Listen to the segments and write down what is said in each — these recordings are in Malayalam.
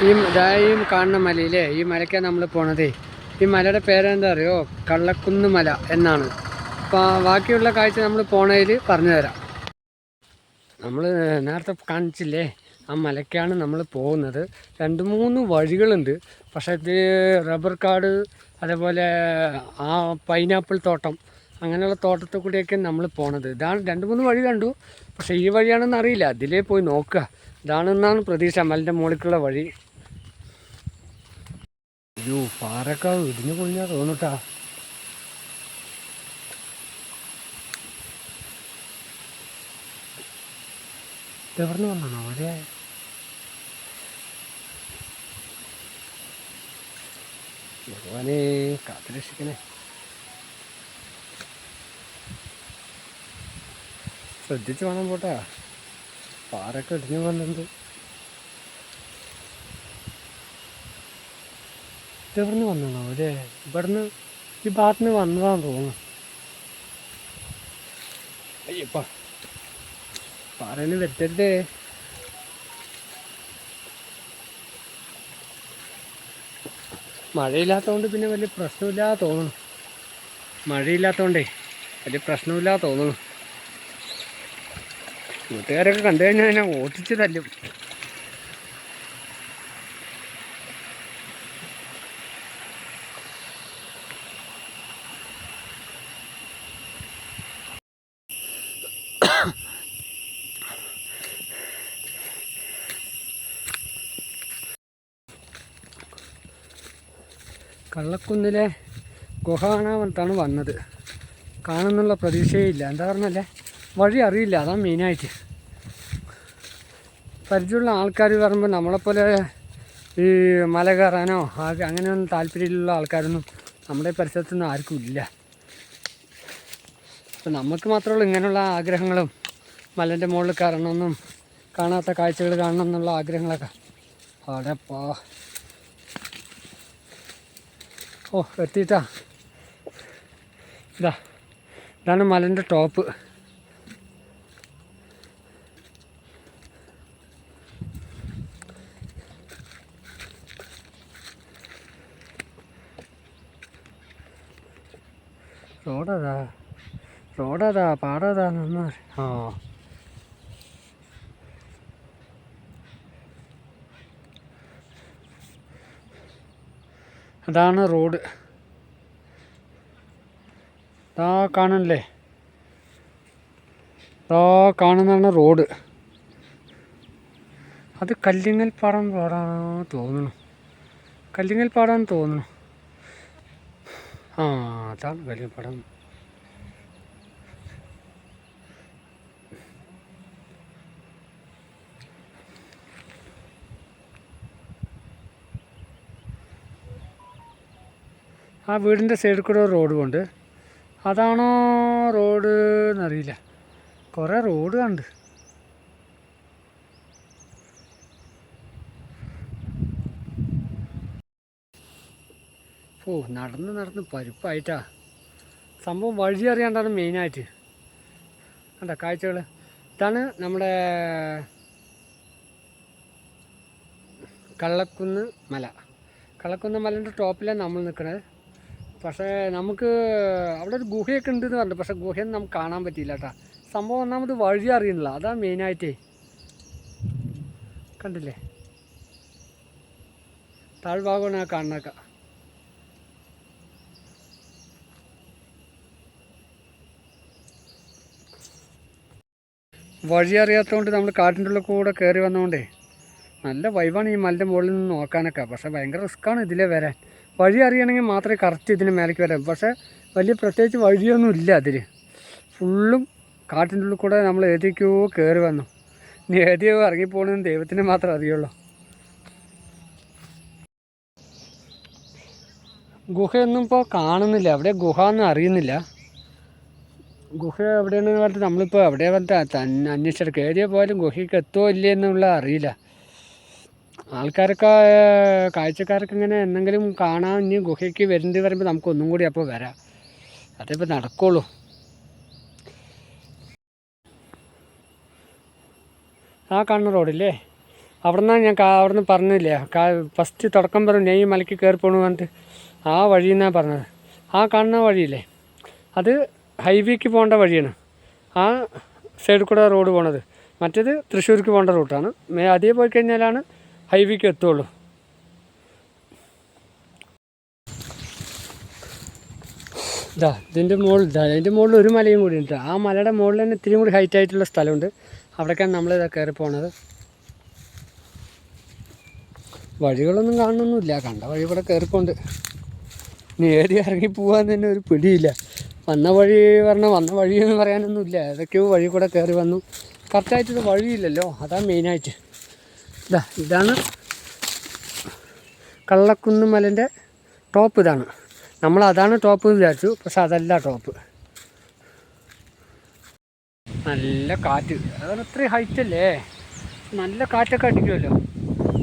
ഈ ഈ കാണുന്ന മലയിലെ ഈ മലയ്ക്കാണ് നമ്മൾ പോണതേ. ഈ മലയുടെ പേരെന്താ അറിയോ? കള്ളക്കുന്ന് മല എന്നാണ്. അപ്പോൾ ബാക്കിയുള്ള കാഴ്ച നമ്മൾ പോണതിൽ പറഞ്ഞു തരാം. നമ്മൾ നേരത്തെ കാണിച്ചില്ലേ? ആ മലയ്ക്കാണ് നമ്മൾ പോകുന്നത്. രണ്ട് മൂന്ന് വഴികളുണ്ട്. പക്ഷേ ഇത് റബ്ബർ കാട് അതേപോലെ ആ പൈനാപ്പിൾ തോട്ടം അങ്ങനെയുള്ള തോട്ടത്തിൽ കൂടിയൊക്കെ നമ്മൾ പോണത്. ഇതാണ് രണ്ട് മൂന്ന് വഴി കണ്ടു. പക്ഷേ ഈ വഴിയാണെന്ന് അറിയില്ല അതിലേ പോയി നോക്കുക ഇതാണെന്നാണ് പ്രതീക്ഷ. മലിന്റെ മുകളിലേക്കുള്ള വഴി. അയ്യോ പാറൊക്കെ ഇടിഞ്ഞു പൊളിഞ്ഞാ തോന്നുട്ടാ. എവിടുന്ന് വന്നാണോ അവരെ? ഭഗവാനെ കാത്തുരക്ഷിക്കണേ ശ്രദ്ധിച്ച് വേണം പോട്ടാ. പാറൊക്കെ ഇടിഞ്ഞു വന്നത് ഇതെവിടുന്ന് വന്നാണോ അല്ലേ? ഇവിടുന്ന് ഈ ഭാഗത്തുനിന്ന് വന്നതാന്ന് തോന്നുന്നു. അയ്യപ്പ പാറയിൽ വെട്ടരുതേ. മഴയില്ലാത്തതുകൊണ്ട് പിന്നെ വലിയ പ്രശ്നമില്ലാതെ തോന്നുന്നു. മഴയില്ലാത്തതുകൊണ്ടേ വലിയ പ്രശ്നമില്ലാതെ തോന്നുന്നു. കൂട്ടുകാരൊക്കെ കണ്ടു കഴിഞ്ഞാൽ എന്നെ ഓട്ടിച്ച് തല്ലും. കള്ളക്കുന്നിലെ ഗുഹ കാണാൻ വന്നത്. കാണുന്നുള്ള പ്രതീക്ഷയില്ല. എന്താ പറഞ്ഞല്ലേ? വഴി അറിയില്ല. അതാണ് മെയിനായിട്ട് പരിചയമുള്ള ആൾക്കാർ പറയുമ്പോൾ നമ്മളെപ്പോലെ ഈ മല കയറാനോ അങ്ങനെയൊന്നും താല്പര്യമുള്ള ആൾക്കാരൊന്നും നമ്മുടെ പരിസരത്തൊന്നും ആർക്കും ഇല്ല. അപ്പം നമുക്ക് മാത്രമുള്ള ഇങ്ങനെയുള്ള ആഗ്രഹങ്ങളും മലന്റെ മുകളിൽ കയറണമെന്നും കാണാത്ത കാഴ്ചകൾ കാണണം എന്നുള്ള ആഗ്രഹങ്ങളൊക്കെ. അവിടെ പോ. ഓ എത്തിയിട്ടാ. ഇതാ ഇതാണ് മലന്റെ ടോപ്പ്. റോഡതാ റോഡതാ പാടതാ നിന്ന് ആ. അതാണ് റോഡ്. ഇതാ കാണല്ലേ ഇതാ കാണുന്നതാണ് റോഡ്. അത് കല്ലിങ്ങൽ പാടം റോഡാണോ തോന്നുന്നു. കല്ലിങ്ങൽ പാടാൻ തോന്നുന്നു. ആ അതാണ് വലിയ പടം. ആ വീടിന്റെ സൈഡിൽ കൂടെ റോഡ് കൊണ്ട് അതാണോ റോഡ് എന്നറിയില്ല. കുറേ റോഡ് കണ്ട്. ഓ നടന്ന് നടന്ന് പരുപ്പായിട്ടാ. സംഭവം വഴി അറിയാണ്ടാണ് മെയിനായിട്ട്. കണ്ട കാഴ്ചകൾ ഇതാണ് നമ്മുടെ കള്ളക്കുന്ന് മല. കള്ളക്കുന്ന് മലന്റെ ടോപ്പിലാണ് നമ്മൾ നിൽക്കുന്നത് പക്ഷേ നമുക്ക് അവിടെ ഒരു ഗുഹയൊക്കെ ഉണ്ടെന്ന് പറഞ്ഞു പക്ഷേ ഗുഹയൊന്നും നമുക്ക് കാണാൻ പറ്റിയില്ല കേട്ടോ. സംഭവം ഒന്നാമത് വഴി അറിയണില്ല അതാണ് മെയിനായിട്ടേ. കണ്ടില്ലേ? താഴ്ഭാഗമാണ് ആ വഴി അറിയാത്തതുകൊണ്ട് നമ്മൾ കാട്ടിന്റെ ഉള്ളിൽ കൂടെ കയറി വന്നതുകൊണ്ടേ നല്ല വൈബാണ് ഈ മലിന്റെ മുകളിൽ നിന്ന് നോക്കാനൊക്കെ. പക്ഷേ ഭയങ്കര റിസ്ക്കാണ് ഇതിലേ വരാൻ. വഴി അറിയണമെങ്കിൽ മാത്രമേ കറക്റ്റ് ഇതിന് മേലേക്ക് വരാം പക്ഷേ വലിയ പ്രത്യേകിച്ച് വഴിയൊന്നും ഇല്ല അതിൽ ഫുള്ളും കാട്ടിന്റെ ഉള്ളിൽ കൂടെ നമ്മൾ ഏതൊക്കെയോ കയറി വന്നു. ഇനി ഏതിയോ ഇറങ്ങിപ്പോകണമെന്ന് ദൈവത്തിന് മാത്രമേ അറിയുള്ളൂ. ഗുഹയൊന്നും ഇപ്പോൾ കാണുന്നില്ല. അവിടെ ഗുഹ എന്ന് അറിയുന്നില്ല. ഗുഹ എവിടെയാണെന്ന് പറഞ്ഞിട്ട് നമ്മളിപ്പോൾ എവിടെ പറഞ്ഞിട്ട് അന്വേഷിച്ചെടുക്കുക ഏരിയ പോലും ഗുഹയ്ക്ക് എത്തുമോ ഇല്ലേ എന്നുള്ള അറിയില്ല. ആൾക്കാരൊക്കെ കാഴ്ചക്കാർക്ക് ഇങ്ങനെ എന്തെങ്കിലും കാണാൻ ഇനി ഗുഹയ്ക്ക് വരുന്നത് പറയുമ്പോൾ നമുക്ക് ഒന്നും കൂടി അപ്പോൾ വരാം. അതേ നടക്കുള്ളൂ. ആ കാണുന്ന റോഡില്ലേ? അവിടെ നിന്നാണ് ഞാൻ അവിടെ നിന്ന് പറഞ്ഞില്ലേ? ഫസ്റ്റ് തുടക്കം പറഞ്ഞു നെയ്യ് മലയ്ക്ക് കയറി പോകണമെന്ന് പറഞ്ഞിട്ട്. ആ വഴി എന്നാണ് പറഞ്ഞത്? ആ കാണുന്ന വഴിയില്ലേ? അത് ഹൈവേക്ക് പോകേണ്ട വഴിയാണ്. ആ സൈഡിൽ കൂടെ റോഡ് പോണത്. മറ്റേത് തൃശ്ശൂർക്ക് പോകേണ്ട റൂട്ടാണ്. മേ അതേ പോയി കഴിഞ്ഞാലാണ് ഹൈവേക്ക് എത്തുള്ളൂ. ഇതാ ഇതിന്റെ മുകളിൽ ഇതാ അതിന്റെ മുകളിൽ ഒരു മലയും കൂടി ഉണ്ട്. ആ മലയുടെ മുകളിൽ തന്നെ ഇത്തിരി കൂടി ഹൈറ്റ് ആയിട്ടുള്ള സ്ഥലമുണ്ട്. അവിടേക്കാണ് നമ്മൾ ഇതാ കയറി പോണത്. വഴികളൊന്നും കാണണമൊന്നുമില്ല കണ്ട വഴി കൂടെ കയറിപ്പോണ്ട് ഇനി ഏരി ഇറങ്ങി പോകാൻ തന്നെ ഒരു പിടിയില്ല. വന്ന വഴി പറഞ്ഞാൽ വന്ന വഴി എന്ന് പറയാനൊന്നുമില്ല. ഏതൊക്കെയോ വഴി കൂടെ കയറി വന്നു. കറക്റ്റായിട്ടൊരു വഴിയില്ലല്ലോ. അതാണ് മെയിനായിട്ട് ഇതാ ഇതാണ് കള്ളക്കുന്ന് മലന്റെ ടോപ്പ് ഇതാണ്. നമ്മൾ അതാണ് ടോപ്പ് വിചാരിച്ചു. പക്ഷെ അതല്ല ടോപ്പ് നല്ല കാറ്റ്. അതാണ് ഇത്രയും ഹൈറ്റ് അല്ലേ? നല്ല കാറ്റൊക്കെ അടിക്കുമല്ലോ.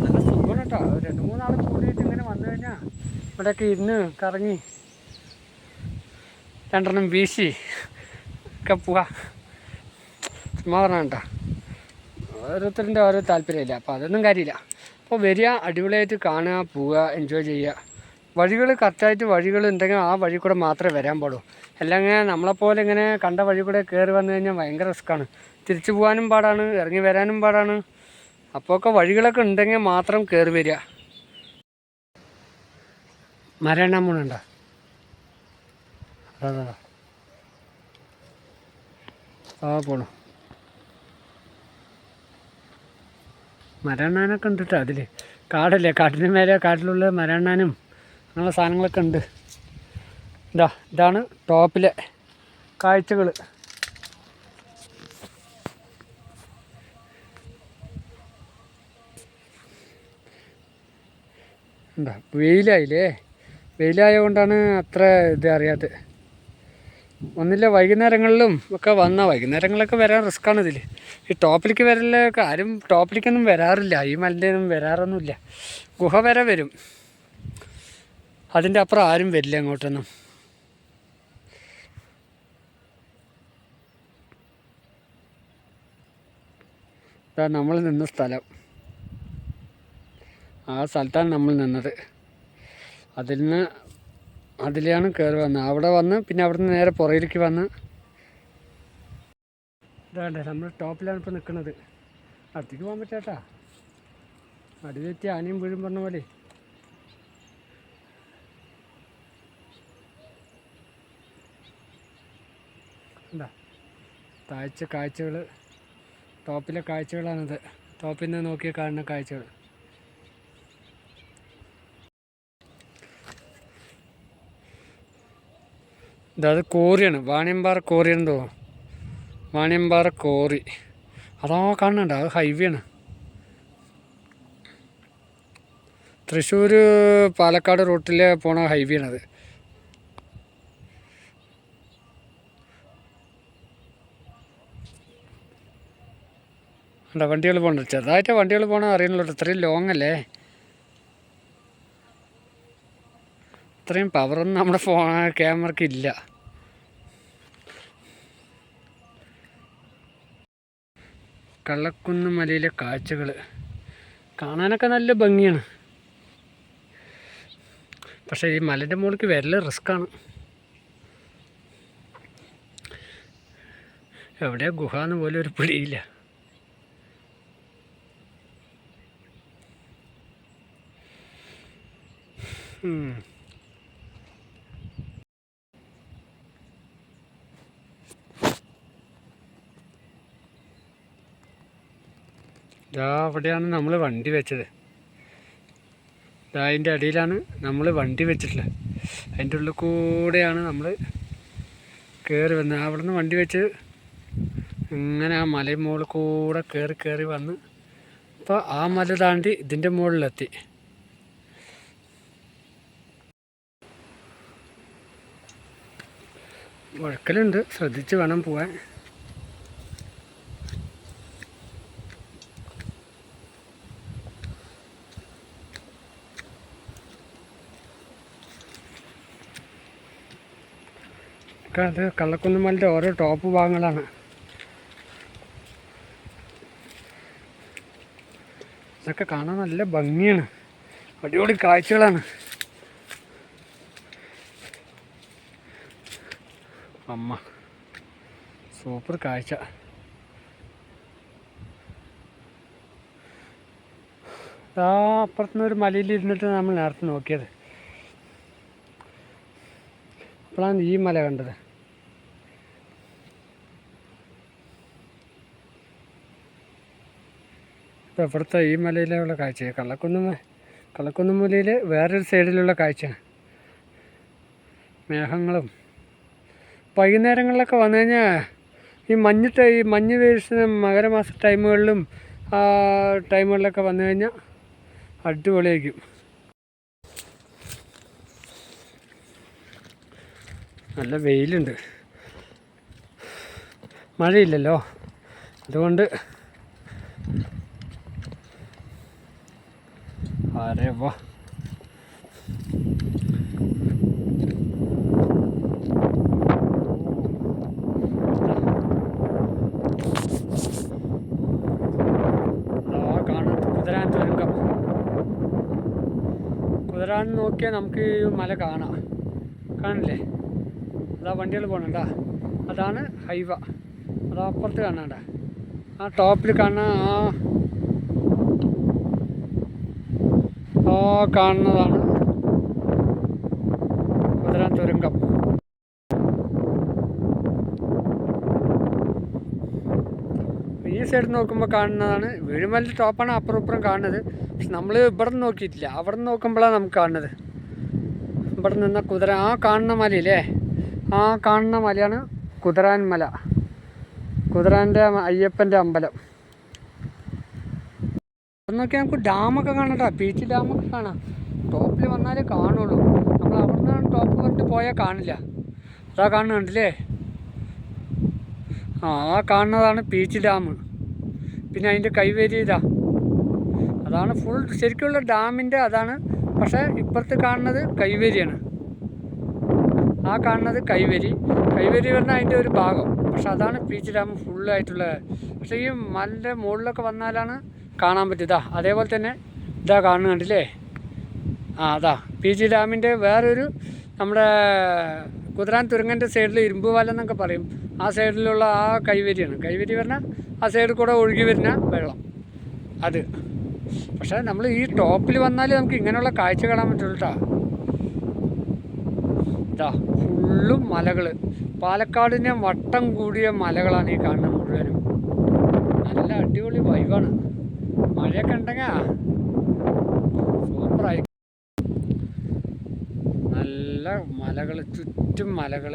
നല്ല സുഖമാണ് കേട്ടോ. രണ്ട് മൂന്നാൾ കൂടിയിട്ട് ഇങ്ങനെ വന്നു കഴിഞ്ഞാൽ ഇവിടെയൊക്കെ ഇരുന്ന് കറങ്ങി രണ്ടെണ്ണം വീശി. ഒക്കെ പോവാ. ചുമ്മാ കേട്ടോ ഓരോരുത്തരുടെ ഓരോ താല്പര്യമില്ല. അപ്പോൾ അതൊന്നും കാര്യമില്ല. അപ്പോൾ വരിക അടിപൊളിയായിട്ട് കാണുക പോവുക എൻജോയ് ചെയ്യുക. വഴികൾ കറക്റ്റായിട്ട് വഴികൾ ഉണ്ടെങ്കിൽ ആ വഴി കൂടെ മാത്രമേ വരാൻ പാടൂ അല്ലെങ്കിൽ നമ്മളെപ്പോലെ ഇങ്ങനെ കണ്ട വഴി കൂടെ കയറി വന്നു കഴിഞ്ഞാൽ ഭയങ്കര റിസ്ക്കാണ് തിരിച്ചു പോകാനും പാടാണ് ഇറങ്ങി വരാനും പാടാണ്. അപ്പോൾ ഒക്കെ വഴികളൊക്കെ ഉണ്ടെങ്കിൽ മാത്രം കയറി വരിക. മരണം പോണുണ്ടോ അതാ ആ. പോണു. മരണാനൊക്കെ ഉണ്ട് കേട്ടോ അതിൽ കാടല്ലേ? കാട്ടിന് മേലെ കാട്ടിലുള്ള മരണാനും അങ്ങനെയുള്ള സാധനങ്ങളൊക്കെ ഉണ്ട്. ഇതാ ഇതാണ് ടോപ്പിലെ കാഴ്ചകൾ എന്താ വെയിലായില്ലേ? വെയിലായത് കൊണ്ടാണ് അത്ര ഇത് അറിയാത്തത് ഒന്നില്ല വൈകുന്നേരങ്ങളിലും ഒക്കെ വന്നാൽ വൈകുന്നേരങ്ങളിലൊക്കെ വരാൻ റിസ്ക്കാണ് ഇതിൽ ഈ ടോപ്പിലേക്ക് വരലൊക്കെ ആരും ടോപ്പിലേക്കൊന്നും വരാറില്ല. ഈ മലിന്റെയൊന്നും വരാറൊന്നുമില്ല. ഗുഹ വരെ വരും. അതിന്റെ അപ്പുറം ആരും വരില്ല അങ്ങോട്ടൊന്നും ഇതാ നമ്മൾ നിന്ന സ്ഥലം. ആ സ്ഥലത്താണ് നമ്മൾ നിന്നത്. അതിൽ നിന്ന് അതിലാണ് കയറി വന്നത്. അവിടെ വന്ന് പിന്നെ അവിടെ നിന്ന് നേരെ പുറയിലേക്ക് വന്ന്. ഇതാണ്ട് നമ്മൾ ടോപ്പിലാണ് ഇപ്പോൾ നിൽക്കുന്നത് അടുത്തേക്ക് പോകാൻ പറ്റാട്ടാ. അടി തെറ്റി ആനയും വീഴും പറഞ്ഞ പോലെ. എന്താ താഴ്ച കാഴ്ചകൾ ടോപ്പിലെ കാഴ്ചകളാണിത്. ടോപ്പിൽ നിന്ന് നോക്കിയ കാണുന്ന കാഴ്ചകൾ ഇതത് കോറിയാണ്. വാണിയമ്പാറ കോറി തോന്നുന്നു വാണിയമ്പാറ കോറി. അതാ കാണുന്നുണ്ട്. അത് ഹൈവേ ആണ് തൃശ്ശൂർ പാലക്കാട് റൂട്ടിൽ പോണ ഹൈവേ ആണത് അല്ല വണ്ടികൾ പോകണ്ട ചെറുതായിട്ട് വണ്ടികൾ പോകണം അറിയണല്ലോ ഇത്രയും ലോങ് അല്ലേ? ഇത്രയും പവറൊന്നും നമ്മുടെ ഫോൺ ക്യാമറയ്ക്ക് ഇല്ല. കള്ളക്കുന്ന് മലയിലെ കാഴ്ചകൾ കാണാനൊക്കെ നല്ല ഭംഗിയാണ്. പക്ഷേ ഈ മലന്റെ മുകളിലേക്ക് വരൽ റിസ്ക്കാണ്. എവിടെയാ ഗുഹ എന്ന് പോലും ഒരു പിടിയില്ല. ഉം. ഇതാ അവിടെയാണ് നമ്മൾ വണ്ടി വെച്ചത്. ഇതാ അതിന്റെ അടിയിലാണ് നമ്മൾ വണ്ടി വെച്ചിട്ടുള്ളത്. അതിന്റെ ഉള്ളിൽ കൂടെയാണ് നമ്മൾ കയറി വന്നത് അവിടെ നിന്ന് വണ്ടി വെച്ച് ഇങ്ങനെ ആ മലയും മുകളിൽ കൂടെ കയറി കയറി വന്ന് അപ്പോൾ ആ മല താണ്ടി ഇതിന്റെ മുകളിലെത്തി വഴക്കലുണ്ട്. ശ്രദ്ധിച്ച് വേണം പോവാൻ. അത് കള്ളക്കുന്നുമലിന്റെ ഓരോ ടോപ്പ് ഭാഗങ്ങളാണ്. ഇതൊക്കെ കാണാൻ നല്ല ഭംഗിയാണ്. അടിപൊളി കാഴ്ചകളാണ്. അമ്മ സൂപ്പർ കാഴ്ച. ആ അപ്പുറത്തുനിന്ന് ഒരു മലയിൽ ഇരുന്നിട്ട് നമ്മൾ നേരത്തെ നോക്കിയത്. അപ്പോഴാണ് ഈ മല കണ്ടത്. ഇത് ഇവിടുത്തെ ഈ മലയിലുള്ള കാഴ്ച കള്ളക്കുന്ന് കള്ളക്കുന്നു മലയിൽ വേറൊരു സൈഡിലുള്ള കാഴ്ച. മേഘങ്ങളും. വൈകുന്നേരങ്ങളിലൊക്കെ വന്നു കഴിഞ്ഞാൽ ഈ മഞ്ഞ് ടൈ മഞ്ഞ് വീഴ്ച മകരമാസ ടൈമുകളിലും ടൈമുകളിലൊക്കെ വന്നു കഴിഞ്ഞാൽ അടിപൊളിയായിരിക്കും. നല്ല വെയിലുണ്ട്. മഴയില്ലല്ലോ. അതുകൊണ്ട് കുതിരാൻ തുരങ്കം കുതിരാൻ നോക്കിയാൽ നമുക്ക് ഈ മല കാണാം. കാണില്ലേ അതാ വണ്ടികൾ പോകണണ്ട അതാണ് ഹൈവ. അതാ അപ്പുറത്ത് കാണണ്ട ആ ടോപ്പിൽ കാണുന്ന ആ ആ കാണുന്നതാണ്. കുതിരാൻ തുരങ്കം ഈ സൈഡ് നോക്കുമ്പോൾ കാണുന്നതാണ്. വീഴുമലിന്റെ ടോപ്പാണ് അപ്പുറം ഇപ്പുറം കാണുന്നത്. പക്ഷെ നമ്മൾ ഇവിടെ നിന്ന് നോക്കിയിട്ടില്ല. അവിടെ നിന്ന് നോക്കുമ്പോഴാണ് നമുക്ക് കാണുന്നത്. ഇവിടെ നിന്ന് കുതിര. ആ കാണുന്ന മലയില്ലേ? ആ കാണുന്ന മലയാണ് കുതിരാൻ മല. കുതിരാന്റെ അയ്യപ്പന്റെ അമ്പലം. അവിടെ നോക്കിയാൽ നമുക്ക് ഡാമൊക്കെ കാണട്ടോ ബീച്ച് ഡാമൊക്കെ കാണാം. ടോപ്പിൽ വന്നാലേ കാണുള്ളൂ. നമ്മൾ അവിടെ നിന്നാണ് ടോപ്പ് കണ്ടിട്ട് പോയാൽ കാണില്ല. അതാ കാണുന്നുണ്ടല്ലേ ആ ആ കാണുന്നതാണ് പീച്ച് ഡാം. പിന്നെ അതിന്റെ കൈവേരിയതാ അതാണ് ഫുൾ ശരിക്കുള്ള ഡാമിന്റെ അതാണ്. പക്ഷേ ഇപ്പുറത്ത് കാണുന്നത് കൈവേരിയാണ് ആ കാണുന്നത് കൈവേരി കൈവേരി വരുന്ന അതിന്റെ ഒരു ഭാഗം. പക്ഷെ അതാണ് പീച്ച് ഡാം ഫുള്ളായിട്ടുള്ള പക്ഷേ ഈ മലന്റെ മുകളിലൊക്കെ വന്നാലാണ് കാണാൻ പറ്റിയതാ. അതേപോലെ തന്നെ ഇതാ കാണുന്നുണ്ടല്ലേ ആ അതാ. പി ജി ഡാമിന്റെ വേറൊരു നമ്മുടെ കുതിരാൻ തുരങ്കന്റെ സൈഡിൽ ഇരുമ്പ് വല എന്നൊക്കെ പറയും. ആ സൈഡിലുള്ള ആ കൈവരിയാണ്. കൈവരി പറഞ്ഞാൽ ആ സൈഡിൽ കൂടെ ഒഴുകി വരുന്ന വെള്ളം. അത്. പക്ഷേ നമ്മൾ ഈ ടോപ്പിൽ വന്നാൽ നമുക്ക് ഇങ്ങനെയുള്ള കാഴ്ച കാണാൻ പറ്റുള്ളൂ കേട്ടോ ഇതാ ഫുള്ളും മലകൾ പാലക്കാടിനെ വട്ടം കൂടിയ മലകളാണ് ഈ കാണുന്നത് മുഴുവനും. നല്ല അടിപൊളി വൈബാണ് മഴയൊക്കെ ഉണ്ടെങ്കിൽ സൂപ്പറായിരിക്കും നല്ല മലകൾ ചുറ്റും മലകൾ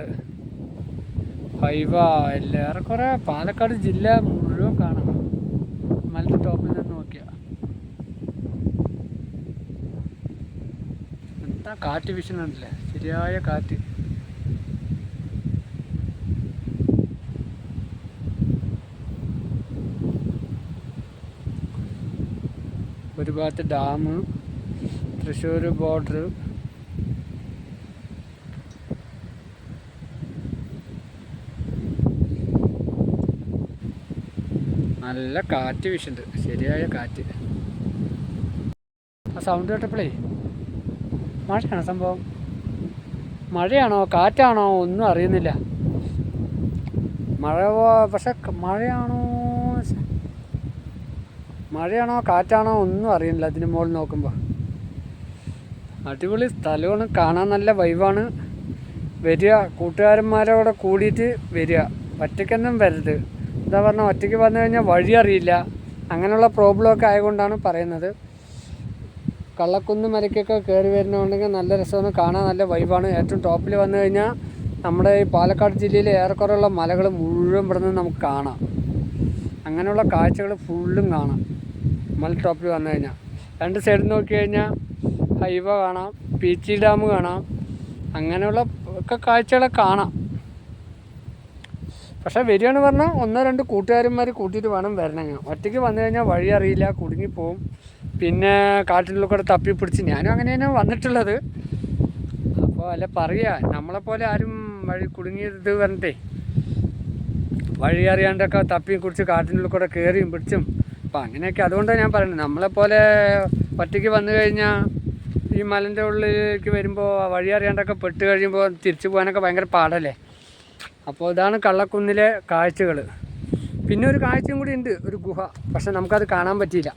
ഹൈവ എല്ലാം ഏറെക്കുറെ പാലക്കാട് ജില്ല മുഴുവൻ കാണാം. മലയുടെ ടോപ്പിൽ നിന്ന് നോക്കിയാൽ എന്താ കാറ്റ് വീശുന്നുണ്ടല്ലേ ശരിയായ കാറ്റ്. ഒരു ഭാഗത്ത് ഡാം തൃശ്ശൂർ ബോർഡർ. നല്ല കാറ്റ് വീശുന്നുണ്ട്. ശരിയായ കാറ്റ്. ആ സൗണ്ട് കേട്ടപ്പോഴേ മഴയാണോ സംഭവം. മഴയാണോ കാറ്റാണോ ഒന്നും അറിയുന്നില്ല. മഴ പക്ഷെ മഴയാണോ. മഴയാണോ കാറ്റാണോ ഒന്നും അറിയില്ല അതിന് മുകളിൽ നോക്കുമ്പോൾ അടിപൊളി സ്ഥലമാണ് കാണാൻ നല്ല വൈവാണ്. വരിക കൂട്ടുകാരന്മാരോടെ കൂടിയിട്ട് വരിക. ഒറ്റയ്ക്കൊന്നും വരരുത്. എന്താ പറഞ്ഞാൽ ഒറ്റയ്ക്ക് വന്നു കഴിഞ്ഞാൽ വഴി അറിയില്ല. അങ്ങനെയുള്ള പ്രോബ്ലമൊക്കെ ആയതുകൊണ്ടാണ് പറയുന്നത്. കള്ളക്കുന്ന് മലയ്ക്കൊക്കെ കയറി വരുന്നുണ്ടെങ്കിൽ നല്ല രസമാണ് കാണാൻ നല്ല വൈബാണ് ഏറ്റവും ടോപ്പിൽ വന്നു കഴിഞ്ഞാൽ നമ്മുടെ ഈ പാലക്കാട് ജില്ലയിലെ ഏറെക്കുറെയുള്ള മലകൾ മുഴുവൻ ഇവിടെ നിന്ന് നമുക്ക് കാണാം. അങ്ങനെയുള്ള കാഴ്ചകൾ ഫുള്ളും കാണാം. മല ടോപ്പിൽ വന്നു കഴിഞ്ഞാൽ രണ്ട് സൈഡിൽ നോക്കി കഴിഞ്ഞാൽ ഹൈവ കാണാം പീച്ചി ഡാം കാണാം അങ്ങനെയുള്ള ഒക്കെ കാഴ്ചകളെ കാണാം. പക്ഷേ വരികയെന്ന് പറഞ്ഞാൽ ഒന്നോ രണ്ട് കൂട്ടുകാരന്മാർ കൂട്ടിയിട്ട് വേണം വരണം ഒറ്റയ്ക്ക് വന്നു കഴിഞ്ഞാൽ വഴി അറിയില്ല കുടുങ്ങിപ്പോവും പിന്നെ കാട്ടിനുള്ളിൽ കൂടെ തപ്പി പിടിച്ച് ഞാനും അങ്ങനെ തന്നെ വന്നിട്ടുള്ളത്. അപ്പോൾ അല്ല പറയുക നമ്മളെപ്പോലെ ആരും വഴി കുടുങ്ങിയത് പറഞ്ഞിട്ടേ വഴി അറിയാണ്ടൊക്കെ തപ്പിയും കുടിച്ച് കാട്ടിനുള്ളിൽ കൂടെ കയറിയും പിടിച്ചും അപ്പോൾ അങ്ങനെയൊക്കെ അതുകൊണ്ടാണ് ഞാൻ പറയുന്നത്. നമ്മളെപ്പോലെ ഒറ്റയ്ക്ക് വന്നു കഴിഞ്ഞാൽ ഈ മലന്റെ ഉള്ളിലേക്ക് വരുമ്പോൾ വഴി അറിയാണ്ടൊക്കെ പെട്ട് കഴിയുമ്പോൾ തിരിച്ചു പോകാനൊക്കെ ഭയങ്കര പാടല്ലേ? അപ്പോൾ ഇതാണ് കള്ളക്കുന്നിലെ കാഴ്ചകൾ പിന്നെ ഒരു കാഴ്ചയും കൂടി ഉണ്ട് ഒരു ഗുഹ. പക്ഷെ നമുക്കത് കാണാൻ പറ്റിയില്ല.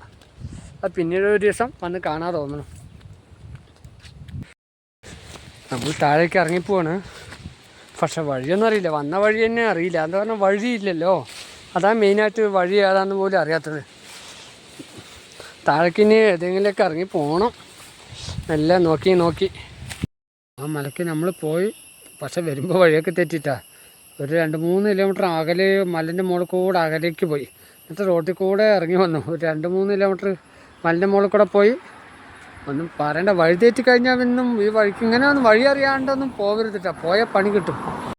അത് പിന്നീട് ഒരു ദിവസം വന്ന് കാണാൻ തോന്നണം നമ്മൾ താഴേക്ക് ഇറങ്ങിപ്പോവാണ്. പക്ഷെ വഴിയൊന്നും അറിയില്ല. വന്ന വഴി തന്നെ അറിയില്ല. എന്താ പറഞ്ഞാൽ വഴിയില്ലല്ലോ. അതാണ് മെയിനായിട്ട് വഴി ഏതാണെന്ന് പോലും അറിയാത്തത്. താഴേക്ക് ഇനി ഏതെങ്കിലുമൊക്കെ ഇറങ്ങി പോകണം എല്ലാം നോക്കി നോക്കി. ആ മലയ്ക്ക് നമ്മൾ പോയി. പക്ഷെ വരുമ്പോൾ വഴിയൊക്കെ തെറ്റിട്ടാ. ഒരു രണ്ട് മൂന്ന് കിലോമീറ്റർ അകലെ മലന്റെ മുകളിൽ കൂടെ അകലേക്ക് പോയി. എന്നിട്ട് റോട്ടിൽ കൂടെ ഇറങ്ങി വന്നു. ഒരു രണ്ട് മൂന്ന് കിലോമീറ്റർ മലന്റെ മുകളിൽ കൂടെ പോയി. ഒന്നും പറയണ്ട. വഴി തെറ്റി കഴിഞ്ഞാൽ ഇന്നും ഈ വഴിക്ക് ഇങ്ങനെ ഒന്നും വഴി അറിയാണ്ടൊന്നും പോകരുതിട്ടാ പോയാൽ പണി കിട്ടും.